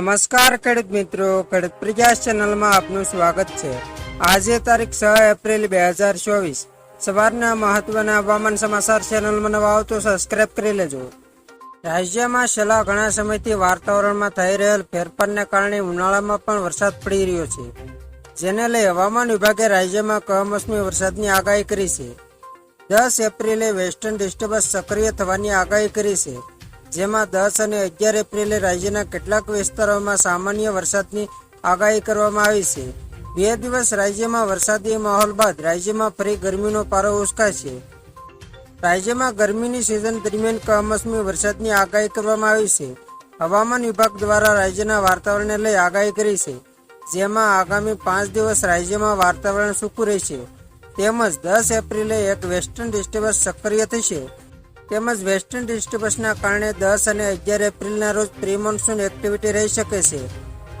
નમસ્કાર ખેડૂત મિત્રો. ખેડૂત પ્રજાસ ચેનલમાં આપનું સ્વાગત છે. આજે તારીખ છ એપ્રિલ બે હજાર ચોવીસ. સવારના મહત્વના હવામાન સમાચાર ચેનલમાં નવા આવતો સબસ્ક્રાઇબ કરી લેજો. રાજ્યમાં છેલ્લા ઘણા સમયથી વાતાવરણમાં થઈ રહેલ ફેરફારને કારણે ઉનાળામાં પણ વરસાદ પડી રહ્યો છે. જેને લઈ હવામાન વિભાગે રાજ્યમાં કમોસમી વરસાદની આગાહી કરી છે. દસ એપ્રિલે વેસ્ટર્ન ડિસ્ટર્બન્સ સક્રિય થવાની આગાહી કરી છે. જેમાં દસ અને અગિયાર એપ્રિલે રાજ્યના કેટલાક વિસ્તારોમાં સામાન્ય વરસાદની આગાહી કરવામાં આવી છે. બે દિવસ રાજ્યમાં વરસાદી માહોલ બાદ રાજ્યમાં ફરી ગરમીનો પારો ઉચકાશે. રાજ્યમાં ગરમીની સિઝન દરમિયાન કમોસમી વરસાદની આગાહી કરવામાં આવી છે. હવામાન વિભાગ દ્વારા રાજ્યના વાતાવરણને લઈ આગાહી કરી છે, જેમાં આગામી પાંચ દિવસ રાજ્યમાં વાતાવરણ સૂકું રહેશે. તેમજ દસ એપ્રિલે એક વેસ્ટર્ન ડિસ્ટર્બન્સ સક્રિય થશે. તેમજ વેસ્ટર્ન ડિસ્ટર્બન્સના કારણે દસ અને અગિયાર એપ્રિલના રોજ પ્રી મોન્સૂન એક્ટિવિટી રહી શકે છે.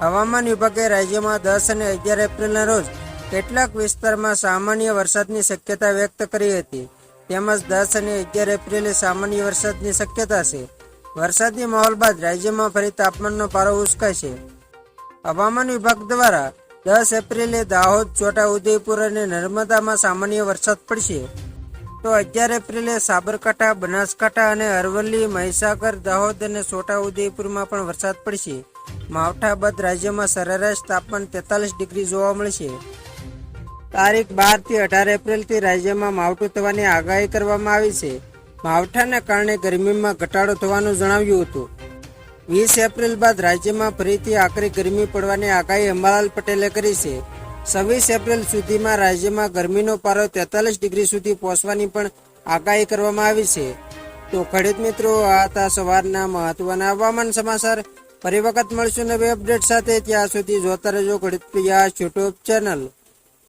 હવામાન વિભાગે રાજ્યમાં દસ અને અગિયાર એપ્રિલના રોજ કેટલાક વિસ્તારમાં સામાન્ય વરસાદની શક્યતા વ્યક્ત કરી હતી. તેમજ દસ અને અગિયાર એપ્રિલે સામાન્ય વરસાદની શક્યતા છે. વરસાદી માહોલ બાદ રાજ્યમાં ફરી તાપમાનનો પારો ઉચકાશે હવામાન વિભાગ દ્વારા દસ એપ્રિલે દાહોદ, છોટા ઉદયપુર અને નર્મદામાં સામાન્ય વરસાદ પડશે. તો અગિયાર એપ્રિલે સાબરકાંઠા, બનાસકાંઠા અને અરવલ્લી, મહીસાગર, દાહોદ અને છોટા ઉદયપુરમાં પણ વરસાદ પડશે. માવઠા બાદ રાજ્યમાં સરેરાશ તાપમાન તેતાલીસ ડિગ્રી જોવા મળશે. તારીખ બારથી અઢાર એપ્રિલથી રાજ્યમાં માવઠું થવાની આગાહી કરવામાં આવી છે. માવઠાને કારણે ગરમીમાં ઘટાડો થવાનું જણાવ્યું હતું. વીસ એપ્રિલ બાદ રાજ્યમાં ફરીથી આકરી ગરમી પડવાની આગાહી અંબાલાલ પટેલે કરી છે. છવ્વીસ એપ્રિલ સુધીમાં રાજ્યમાં ગરમીનો પારો તેતાલીસ ડિગ્રી સુધી પહોંચવાની પણ આગાહી કરવામાં આવી છે. તો ખેડૂત મિત્રો, આ હતા સવારના મહત્વના હવામાન સમાચાર. ફરી વખત મળશું નવી અપડેટ સાથે. ત્યાં સુધી જોતા રહેજો ખેડૂત પ્રિયા યુટ્યુબ ચેનલ.